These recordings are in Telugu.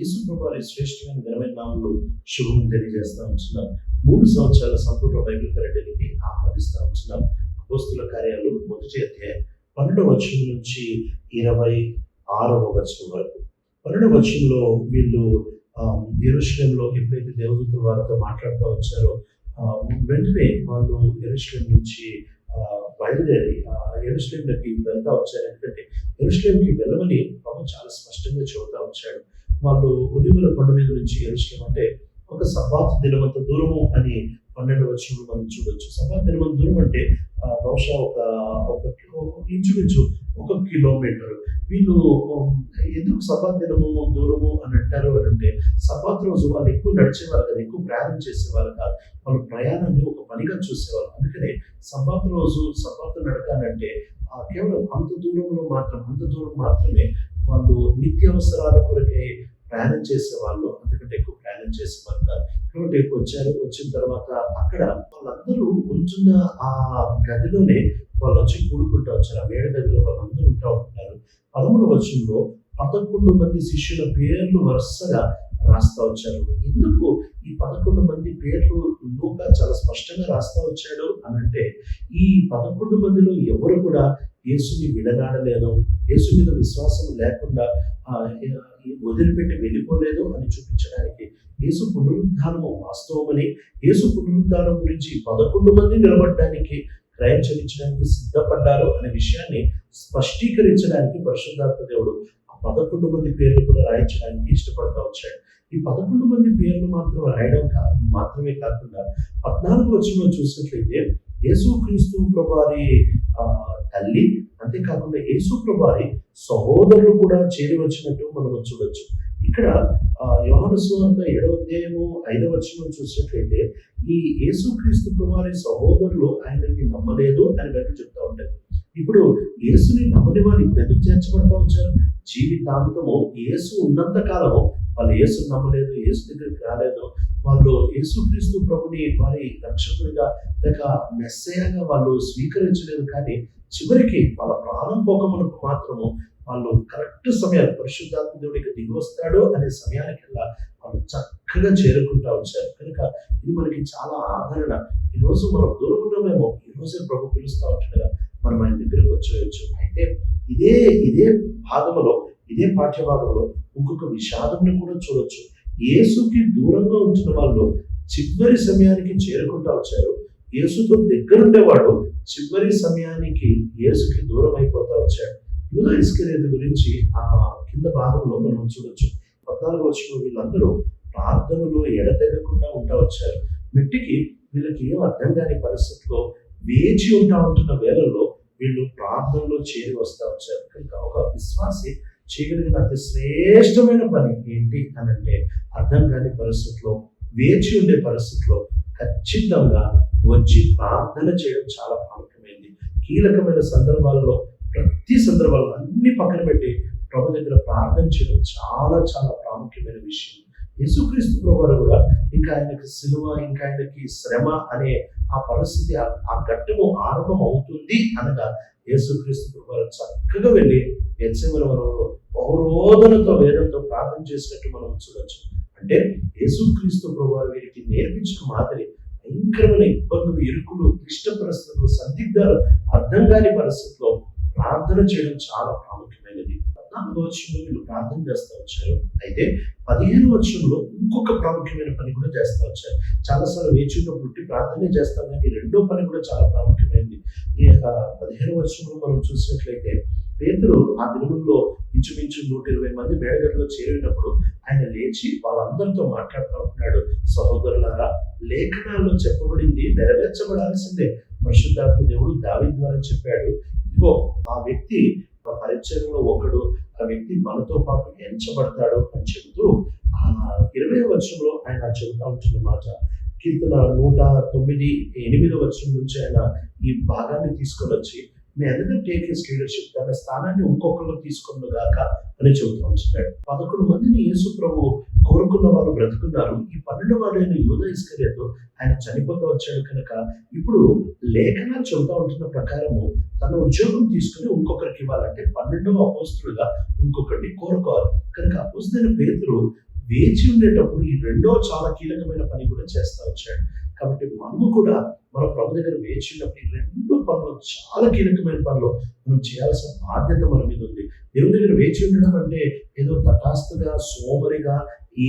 యేసుప్రభారి ప్రభు వారి శ్రేష్టమైన ఘనమైన నామంలో శుభం తెలియజేస్తా ఉంటున్నాం మూడు సంవత్సరాల సంపూర్ణ బైబిల్ కరెక్ట్కి ఆహ్వానిస్తా ఉంటున్నాం అపోస్తుల కార్యాలు మొదటి అధ్యాయం పన్నెండవ వచనం నుంచి ఇరవై ఆరవ వచనం వరకు. పన్నెండవ వచనంలో వీళ్ళు ఎరుశ్లేంలో ఎప్పుడైతే దేవదూత వారితో మాట్లాడుతూ వచ్చారో వెంటనే వాళ్ళు ఎరుశ్లేం నుంచి బయలుదేరి ఆ వెళ్తా వచ్చారు. ఎందుకంటే ఎరుశ్లేంకి వెళ్ళమని ప్రభు చాలా స్పష్టంగా చెబుతా వచ్చాడు. వాళ్ళు ఒలివుల కొండ మీద నుంచి ఎరుశ్లేం అంటే ఒక సబ్బాత్ దినమంత దూరము అని పన్నెండు వచ్చిన మనం చూడొచ్చు. సబాత్ దినమంత దూరం అంటే బహుశా ఒక ఒక ఇంచుమించు ఒక కిలోమీటర్. వీళ్ళు ఎందుకు సబాత్ దినము దూరము అని అంటారు అని అంటే సబ్బాత్ రోజు వాళ్ళు ఎక్కువ నడిచేవారు కాదు ఎక్కువ ప్రయాణం చేసేవారు కాదు. వాళ్ళు ప్రయాణాన్ని ఒక పనిగా చూసేవారు. అందుకనే సబ్బాత్ రోజు సబాత్ నడకాలంటే ఆ, కేవలం అంత దూరంలో మాత్రం అంత దూరం మాత్రమే వాళ్ళు నిత్యావసరాల కొరకే ప్రయాణం చేసేవాళ్ళు అంతకంటే ఎక్కువ ప్రయాణం చేసేవారు కాదు. కాబట్టి వచ్చారు వచ్చిన తర్వాత అక్కడ వాళ్ళందరూ ఉంటున్న ఆ గదిలోనే వాళ్ళు వచ్చి కూడుకుంటూ వచ్చారు. ఆ మేడ గదిలో వాళ్ళందరూ ఉంటా ఉంటున్నారు. పదమూడు వచనంలో పదకొండు మంది శిష్యుల పేర్లు వరుసగా రాస్తా వచ్చారు. ఎందుకు ఈ పదకొండు మంది పేర్లు లోక చాలా స్పష్టంగా రాస్తా వచ్చాడు అని అంటే ఈ పదకొండు మందిలో ఎవరు కూడా యేసుని విడనాడలేదు యేసు మీద విశ్వాసం లేకుండా వదిలిపెట్టి వెళ్ళిపోలేదు అని చూపించడానికి యేసు పునరుద్ధానము వాస్తవమని యేసు పునరుద్ధానం గురించి పదకొండు మంది నిలబడడానికి క్రయం చెల్లించడానికి సిద్ధపడ్డారు అనే విషయాన్ని స్పష్టీకరించడానికి పరిశుద్ధాత్మ దేవుడు ఆ పదకొండు మంది పేర్లు కూడా రాయించడానికి ఇష్టపడతా వచ్చాడు. ఈ పదకొండు మంది పేర్లు మాత్రం రాయడం కా- మాత్రమే కాకుండా పద్నాలుగు వచ్చిన చూసినట్లయితే యేసుక్రీస్తు ప్రభారి తల్లి అంతేకాకుండా యేసు ప్రభారి సహోదరులు కూడా చేరి వచ్చినట్టు మనం చూడొచ్చు. ఇక్కడ ఆ, సువార్త ఏడవ అధ్యాయము ఐదవ వచనం చూసినట్లయితే ఈ యేసుక్రీస్తు ప్రభారి సహోదరులు ఆయనకి నమ్మలేదు అని బయట చెప్తా ఉంటారు ఇప్పుడు యేసుని నమ్మని వారు ఇప్పుడు ఎందుకు చేర్చబడతా వచ్చారు? జీవితాంతము యేసు ఉన్నంత కాలము వాళ్ళు యేసు నమ్మలేదు యేసు దగ్గరికి రాలేదు. వాళ్ళు యేసుక్రీస్తు ప్రభుని వారి రక్షకుడిగా లేక మెస్సయగా వాళ్ళు స్వీకరించలేదు. కానీ చివరికి వాళ్ళ ప్రాణం పోకమునకు మాత్రము వాళ్ళు కరెక్ట్ సమయాన్ని పరిశుద్ధాత్మ దేవుడికి దిగి వస్తాడు అనే సమయానికల్లా వాళ్ళు. చక్కగా చేరుకుంటా వచ్చారు. కనుక ఇది మనకి చాలా ఆదరణ. ఈరోజు మనం దూరం ఉన్నామేమో ఈ రోజే ప్రభు పిలుస్తా మనం ఆయన దగ్గరకు వచ్చేయచ్చు. అయితే ఇదే ఇదే భాగంలో ఇదే పాఠ్యభాగంలో ఇంకొక విషాదంని కూడా చూడొచ్చు. యేసుకి దూరంగా ఉంటున్న వాళ్ళు చివరి సమయానికి చేరుకుంటా వచ్చారు. యేసుతో దగ్గరుండేవాడు చివరి సమయానికి యేసుకి దూరం అయిపోతా వచ్చాడు. యూదా ఇస్కరేతు గురించి ఆ కింద భాగంలో మనం చూడొచ్చు. పద్నాలుగు వచ్చిన వీళ్ళందరూ ప్రార్థనలో ఎడతెగకుండా ఉంటా వచ్చారు. మిట్టికి వీళ్ళకి ఏం అర్థం కాని పరిస్థితిలో వేచి ఉంటా ఉంటున్న వేళల్లో వీళ్ళు ప్రార్థనలో చేరి వస్తా వచ్చారు. కనుక ఒక విశ్వాసి చేయగలిగిన అతి శ్రేష్టమైన పని ఏంటి అని అంటే అర్థం కాని పరిస్థితిలో వేచి ఉండే పరిస్థితిలో ఖచ్చితంగా వచ్చి ప్రార్థన చేయడం చాలా ప్రాముఖ్యమైంది. కీలకమైన సందర్భాలలో ప్రతి సందర్భాల్లో అన్ని పక్కన పెట్టి ప్రభు దగ్గర ప్రార్థన చేయడం చాలా చాలా ప్రాముఖ్యమైన విషయం. యేసుక్రీస్తు ప్రభు కూడా ఇంకా ఆయనకి సిలువ ఇంకా ఆయనకి శ్రమ అనే ఆ పరిస్థితి ఆ- ఆ ఘట్టము ఆరంభం అవుతుంది అనగా యేసుక్రీస్తు ప్రభు చక్కగా వెళ్ళి యెత్సెమనే వనంలో బహురోధనతో వేదంతో ప్రార్థన చేసినట్టు మనం చూడొచ్చు. అంటే యేసుక్రీస్తు ప్రభు వీరికి నేర్పించిన మాదిరి భయంకరమైన ఇబ్బందులు ఇరుకులు క్లిష్ట పరిస్థితులు సందిగ్ధాలు అర్థం కాని పరిస్థితుల్లో ప్రార్థన చేయడం చాలా ప్రాముఖ్యం. పద్నాలుగో వచ్చంలో వీళ్ళు ప్రార్థన చేస్తూ వచ్చారు అయితే పదిహేను వచ్చంలో ఇంకొక ప్రాముఖ్యమైన పని కూడా చేస్తూ వచ్చారు. చాలాసార్లు వేచి ఉన్నప్పుడు ప్రార్థనే చేస్తాం కానీ రెండో పని కూడా చాలా ప్రాముఖ్యమైనది ఈ యొక్క పదిహేను వచ్చంలో మనం చూసినట్లయితే పేతురు ఆ దినముల్లో ఇంచుమించు నూట ఇరవై మంది మేడగదిలో చేరినప్పుడు ఆయన లేచి వాళ్ళందరితో మాట్లాడుతూ ఉంటున్నాడు. సహోదరులారా లేఖనాల్లో చెప్పబడింది నెరవేర్చబడాల్సిందే. పరిశుద్ధాత్మ దేవుడు దావి ద్వారా చెప్పాడు. ఇదిగో ఆ వ్యక్తి పరిచయంలో ఒకడు ఆ వ్యక్తి మనతో పాటు ఎంచబడతాడు అని చెబుతూ ఆ ఇరవై వర్షంలో ఆయన చెబుతా ఉంటున్న మాట కీర్తన నూట తొమ్మిది ఎనిమిదో వర్షం నుంచి ఆయన ఈ భాగాన్ని తీసుకొని వచ్చి మీ అందరూ టేక్ హిస్ లీడర్షిప్ తన స్థానాన్ని ఇంకొకరు తీసుకున్నగాక అని చెబుతూ ఉంటున్నాడు. పదకొండు మందిని యేసు ప్రభు కోరుకున్న వాళ్ళు బ్రతుకున్నారు. ఈ పన్నెండు వాడైన యూద ఇస్కర్యతో ఆయన చనిపోతూ వచ్చాడు కనుక ఇప్పుడు లేఖనాలు చెబుతా ఉంటున్న ప్రకారము తన ఉద్యోగం తీసుకుని ఇంకొకరికి ఇవ్వాలంటే పన్నెండవ అపోస్తులుగా ఇంకొకరిని కోరుకోవాలి. కనుక అపోస్తున్న పేతులు వేచి ఉండేటప్పుడు ఈ రెండో చాలా కీలకమైన పని కూడా చేస్తా వచ్చాడు. కాబట్టి మనము కూడా మన ప్రభు దగ్గర వేచి ఉన్నప్పుడు ఈ రెండు పనులు చాలా కీలకమైన పనులు మనం చేయాల్సిన బాధ్యత మన మీద ఉంది. దేవుని దగ్గర వేచి ఉండడం అంటే ఏదో తటాస్తుగా సోమరిగా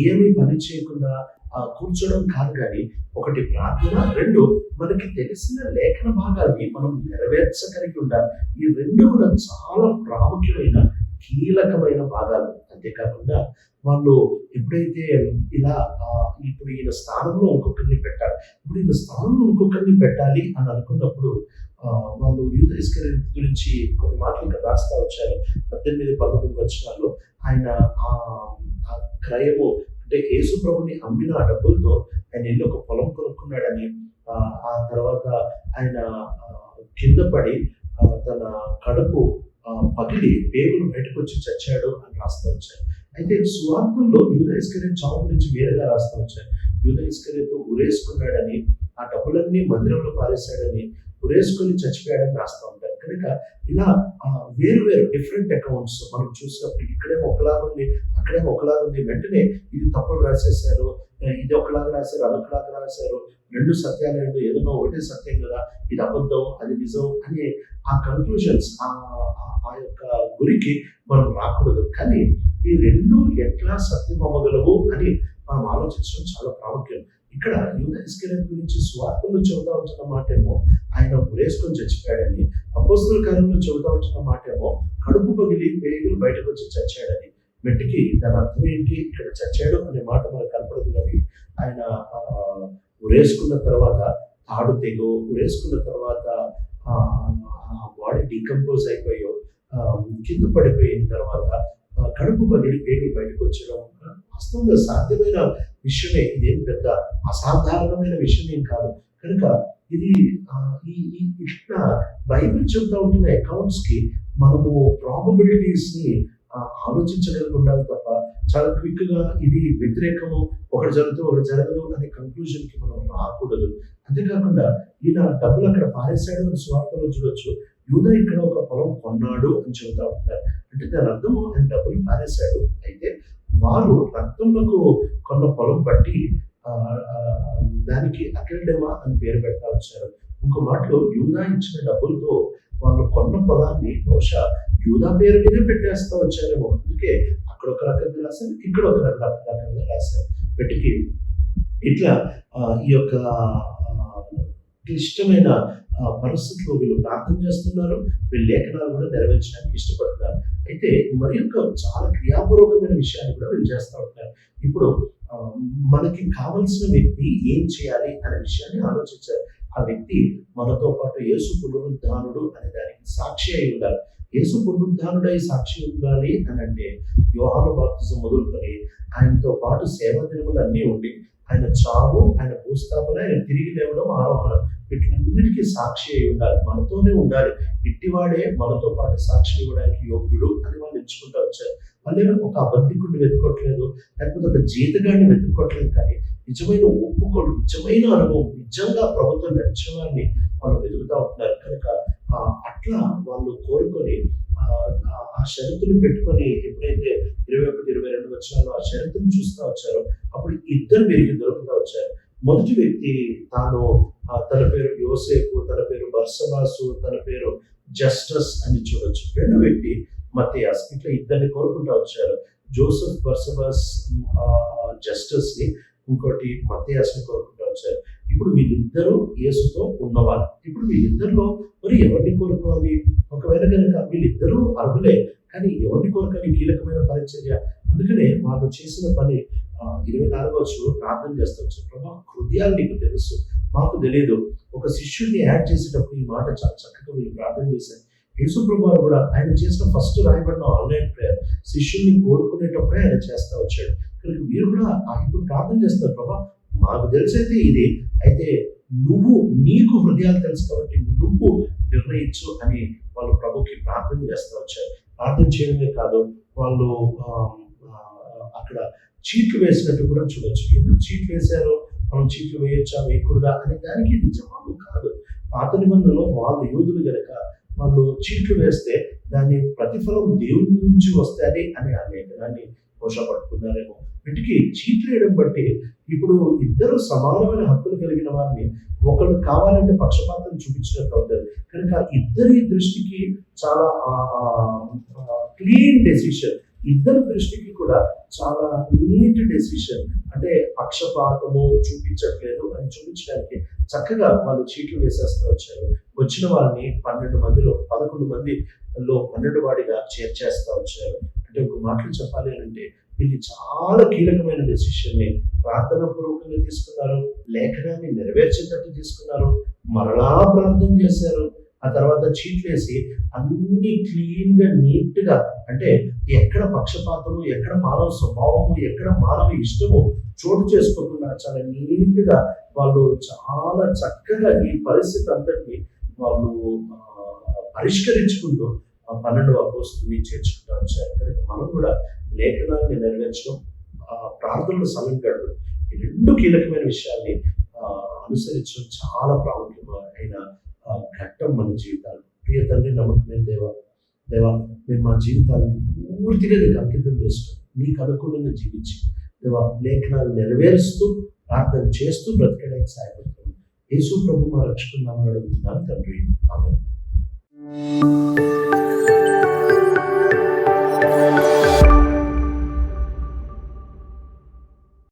ఏమీ పని చేయకుండా ఆ, కూర్చోవడం కాదు కానీ ఒకటి ప్రార్థన రెండు మనకి తెలిసిన లేఖన భాగాన్ని మనం నెరవేర్చగలిగి ఉండాలి. ఈ రెండు కూడా చాలా ప్రాముఖ్యమైన కీలకమైన భాగాలు. అంతేకాకుండా వాళ్ళు ఎప్పుడైతే ఇలా ఇప్పుడు ఈయన స్థానంలో ఇంకొకరిని పెట్టాలి ఇప్పుడు ఈయన స్థానంలో ఇంకొకరిని పెట్టాలి అని అనుకున్నప్పుడు వాళ్ళు యూత ఇస్కరేత్ గురించి కొన్ని మాటలు ఇక్కడ రాస్తా వచ్చారు. పద్దెనిమిది పంతొమ్మిది వచ్చినాల్లో ఆయన ఆ క్రయము అంటే యేసు ప్రభుని అమ్మిన ఆ డబ్బులతో ఆయన వెళ్ళి ఒక పొలం కొనుక్కున్నాడని ఆ, తర్వాత ఆయన కింద పడి తన కడుపు పగిలి పేగులు బయటకు వచ్చి చచ్చాడు అని రాస్తా వచ్చారు అయితే సువార్తల్లో యూద ఇస్కరేత్ చావు గురించి వేరేగా రాస్తా వచ్చారు యూద ఇస్కరేత్ ఉరేసుకున్నాడని ఆ డబ్బులన్నీ మందిరంలో పారేశాడని ఉరేసుకొని చచ్చిపోయాడని రాస్తా ఉంటారు. కనుక ఇలా వేరు వేరు డిఫరెంట్ అకౌంట్స్ మనం చూసినప్పుడు ఇక్కడే ఒకలాగా ఉంది అక్కడే ఒకలాగా ఉంది. వెంటనే ఇది తప్పులు రాసేసారు ఇది ఒకలాగా రాశారు అదొకలాగా రాశారు రెండు సత్యాలు రెండు ఏదైనా ఒకటే సత్యం కదా ఇది అబద్ధం అది నిజం అనే ఆ కన్క్లూషన్స్ ఆ ఆ- యొక్క గురికి మనం రాకూడదు కానీ ఈ రెండు ఎట్లా సత్యం అవ్వగలవు అని మనం ఆలోచించడం చాలా ప్రాముఖ్యం ఇక్కడ యూద ఇస్కరేత్ గురించి స్వార్థంలో చెబుతా ఉంటున్న మాట ఏమో ఆయన ఉరేసుకొని చచ్చిపోయాడని అపోస్తుల కాలంలో చెబుతా ఉంటున్న మాట ఏమో కడుపు పగిలి పేగులు బయటకు వచ్చి చచ్చాడని మెట్టికి దాని అర్థం ఏంటి ఇక్కడ చచ్చాడు అనే మాట మనకు కనపడదు కానీ ఆయన ఉరేసుకున్న తర్వాత తాడు తెగో ఉరేసుకున్న తర్వాత బాడీ డీకంపోజ్ అయిపోయో కింద పడిపోయిన తర్వాత కడుపు పగిలి పేరు బయటకు వచ్చడం వాస్తవంగా సాధ్యమైన విషయమే. ఇదేం పెద్ద అసాధారణమైన విషయం ఏం కాదు. కనుక ఇది ఈ ఈ- ఇట్లా బైబిల్ చెప్తా ఉంటున్న అకౌంట్స్కి మనము ప్రాబబిలిటీస్ని ఆలోచించగలిగి ఉండాలి తప్ప చాలా క్విక్గా ఇది వ్యతిరేకము ఒకటి జరుగుతూ ఒకటి జరగదు అనే కంక్లూజన్కి మనం రాకూడదు. అంతేకాకుండా ఈయన డబ్బులు అక్కడ పారేసాడు అని స్వార్థలో చూడొచ్చు. యూద ఇక్కడ ఒక పొలం కొన్నాడు అని చెబుతా ఉంటారు. అంటే దాని అర్థం ఆయన డబ్బులు మారేశాడు అయితే వారు రక్తములకు కొన్న పొలం బట్టి దానికి అకెల్డెమా అని పేరు పెడతా వచ్చారు. ఇంకో మాటలో యూదా ఇచ్చిన డబ్బులతో వాళ్ళు కొన్న పొలాన్ని బహుశా యూదా పేరు మీద పెట్టేస్తా వచ్చారేమో. అందుకే అక్కడ ఒక రకంగా రాశారు ఇక్కడ ఒక రకంగా రాశారు. వీటికి ఇట్లా ఈ యొక్క క్లిష్టమైన పరిస్థితుల్లో వీళ్ళు ప్రార్థన చేస్తున్నారు. వీళ్ళు లేఖనాలు కూడా నెరవేర్చడానికి ఇష్టపడుతున్నారు. అయితే మరి యొక్క చాలా క్రియాపూర్వకమైన విషయాన్ని కూడా వీళ్ళు చేస్తూ ఉంటారు ఇప్పుడు మనకి కావలసిన వ్యక్తి ఏం చేయాలి అనే విషయాన్ని ఆలోచించారు. ఆ వ్యక్తి మనతో పాటు యేసు పునరుద్ధానుడు అనే దానికి సాక్షి అయి ఉండాలి. యేసు పునరుద్ధానుడై సాక్షి ఉండాలి అని అంటే యోహాను బాప్తిజం మొదలుకొని ఆయనతో పాటు సేవ దినములు అన్నీ ఉండి ఆయన చావు ఆయన భూస్థాపన ఆయన తిరిగి లేవడం ఆరోహణ. వీటిలన్నిటికీ సాక్షి అయి ఉండాలి. మనతోనే ఉండాలి. ఇట్టివాడే మనతో పాటు సాక్షి ఇవ్వడానికి యోగ్యుడు అని వాళ్ళు ఎంచుకుంటూ వచ్చారు. మళ్ళీ ఒక అబద్ధికుడిని వెతుకోవట్లేదు లేకపోతే ఒక జీతగాడిని వెతుక్కోవట్లేదు కానీ నిజమైన ఒప్పుకోడు నిజమైన అనుభవం నిజంగా ప్రభుత్వం నడిచిన వారిని వాళ్ళు వెతుకుతూ ఉంటున్నారు. కనుక ఆ, అట్లా వాళ్ళు కోరుకొని ఆ, ఆ- షరతుని పెట్టుకొని ఎప్పుడైతే ఇరవై ఒకటి ఇరవై రెండు వచ్చారో ఆ షరతుని చూస్తూ వచ్చారో అప్పుడు ఇద్దరు వీరికి దొరుకుతూ వచ్చారు. మొదటి వ్యక్తి తాను తన పేరు యోసేపు తన పేరు బర్సవాసు తన పేరు జస్టస్ అని చూడొచ్చు. రెండు వ్యక్తి మతియాస్ ఇట్లా ఇద్దరిని కోరుకుంటూ వచ్చారు. జోసెఫ్ బర్సబాస్ జస్టస్ని ఇంకోటి మతియాస్ని కోరుకుంటూ వచ్చారు. ఇప్పుడు వీళ్ళిద్దరూ యేసుతో ఉన్నవారు. ఇప్పుడు వీళ్ళిద్దరిలో మరి ఎవరిని కోరుకోవాలి? ఒకవేళ కనుక వీళ్ళిద్దరూ అర్హులే కానీ ఎవరిని కోరుకోవాలి? కీలకమైన పరిచర్య. అందుకనే వాళ్ళు చేసిన పని ఇరవై నాలుగో వచ్చి ప్రార్థన చేస్తవచ్చు ప్రభా హృదయాలు నీకు తెలుసు మాకు తెలియదు ఒక శిష్యుడిని యాడ్ చేసేటప్పుడు ఈ మాట చాలా చక్కగా వీళ్ళు ప్రార్థన చేశారు. యేసు కూడా ఆయన చేసిన ఫస్ట్ రాయబడిన ఆన్లైన్ ప్రేయర్ శిష్యుల్ని కోరుకునేటప్పుడే ఆయన చేస్తా వచ్చాడు. కనుక మీరు కూడా ఇప్పుడు ప్రార్థన చేస్తారు. ప్రభా మాకు తెలిసైతే ఇది. అయితే నువ్వు నీకు హృదయాలు తెలుసు కాబట్టి నువ్వు నిర్ణయించు అని వాళ్ళు ప్రభుకి ప్రార్థన చేస్తూ వచ్చారు. ప్రార్థన చేయడమే కాదు వాళ్ళు అక్కడ చీట్లు వేసినట్టు కూడా చూడొచ్చు. ఎందుకు చీట్లు వేశారో? మనం చీట్లు వేయొచ్చా? వేయకూడదా? అనే దానికి ఇది జవాబు కాదు. పాత నిబంధనలో వాళ్ళు యూదులు గనక వాళ్ళు చీట్లు వేస్తే దాని ప్రతిఫలం దేవుని నుంచి వస్తుంది అనే అనేక దాన్ని పోషపట్టుకున్నారేమో వీటికి చీట్లు వేయడం బట్టి ఇప్పుడు ఇద్దరు సమానమైన హక్కులు కలిగిన వారిని ఒకరు కావాలంటే పక్షపాతం చూపించినట్టు అవుతారు. కనుక ఇద్దరి దృష్టికి చాలా క్లీన్ డెసిషన్ ఇద్దరి దృష్టికి కూడా చాలా నీట్ డెసిషన్. అంటే పక్షపాతము చూపించట్లేదు అని చూపించడానికి చక్కగా వాళ్ళు చీట్లు వేసేస్తూ వచ్చారు. వచ్చిన వాళ్ళని పన్నెండు మందిలో పదకొండు మందిలో పన్నెండు వాడిగా చేర్చేస్తూ వచ్చారు. అంటే ఒక మాటలు చెప్పాలి అని అంటే వీళ్ళు చాలా కీలకమైన డెసిషన్ని ప్రార్థన పూర్వకంగా తీసుకున్నారు లేఖనాన్ని నెరవేర్చేటట్టు తీసుకున్నారు మరలా ప్రార్థన చేశారు. ఆ తర్వాత చీట్లేసి అన్ని క్లీన్గా నీట్గా అంటే ఎక్కడ పక్షపాతము ఎక్కడ మానవ స్వభావము ఎక్కడ మానవ ఇష్టము చోటు చేసుకోకుండా చాలా నీట్గా వాళ్ళు చాలా చక్కగా ఈ పరిస్థితి అంతటిని వాళ్ళు పరిష్కరించుకుంటూ ఆ పన్నెండు అపోస్తుని చేర్చుకుంటూ వచ్చారు కనుక మనం కూడా లేఖనాన్ని నెరవేర్చడం ప్రార్థనలు సమయం గడపడం ఈ రెండు కీలకమైన విషయాల్ని అనుసరించడం చాలా ప్రాముఖ్యమైన ఘట్టం మన జీవితాలు ప్రియ తండ్రి నమ్మకమైన దేవా దేవా మేము మా జీవితాన్ని పూర్తిగా నీకు అంకితం చేస్తాం నీకు అనుకూలంగా జీవించి దేవా లేఖనాలు నెరవేరుస్తూ ప్రార్థన చేస్తూ బ్రతకడానికి సహాయపడుతుంది యేసు ప్రభు మా రక్షకున్నామని అడుగుతున్నాను తండ్రి. ఆమె